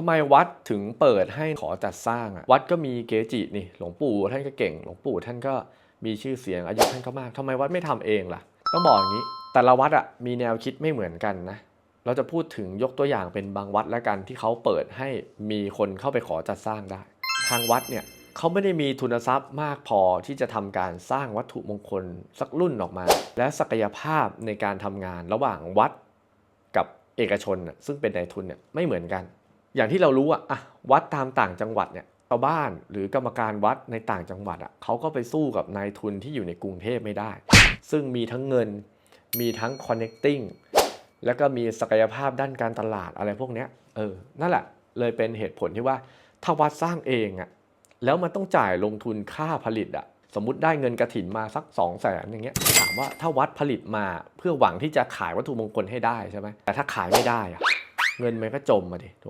ทำไมวัดถึงเปิดให้ขอจัดสร้างอะวัดก็มีเกจินี่หลวงปู่ท่านก็เก่ง หลวงปู่ท่านก็มีชื่อเสียงอายุท่านก็มากทำไมวัดไม่ทำเองล่ะ ต้องบอกอย่างนี้ แต่ละวัดอะมีแนวคิดไม่เหมือนกันนะเราจะพูดถึงยกตัวอย่างเป็นบางวัดแล้วกันที่เขาเปิดให้มีคนเข้าไปขอจัดสร้างได้ ทางวัดเนี่ยเขาไม่ได้มีทุนทรัพย์มากพอที่จะทำการสร้างวัตถุมงคลสักรุ่นออกมา และศักยภาพในการทำงานระหว่างวัดกับเอกชนซึ่งเป็นนายทุนเนี่ยไม่เหมือนกัน อย่างที่เรารู้อะอะวัดตามต่างจังหวัดเนี่ยชาวบ้านหรือกรรมการวัดในต่างจังหวัดอะเขาก็ไปสู้กับนายทุนที่อยู่ในกรุงเทพไม่ได้ ซึ่งมีทั้งเงิน มีทั้ง connecting แล้วก็มีศักยภาพด้านการตลาดอะไรพวกเนี้ยเออนั่นแหละเลยเป็นเหตุผลที่ว่าถ้าวัดสร้างเองอะแล้วมันต้องจ่ายลงทุนค่าผลิตอะสมมติได้เงินกระถินมาสัก 2 0 0แสนอย่างเงี้ยถามว่าถ้าวัดผลิตมาเพื่อหวังที่จะขายวัตถุมงคลให้ได้ใช่ไหมแต่ถ้าขายไม่ได้อะเงินมันก็จมมาดิถูก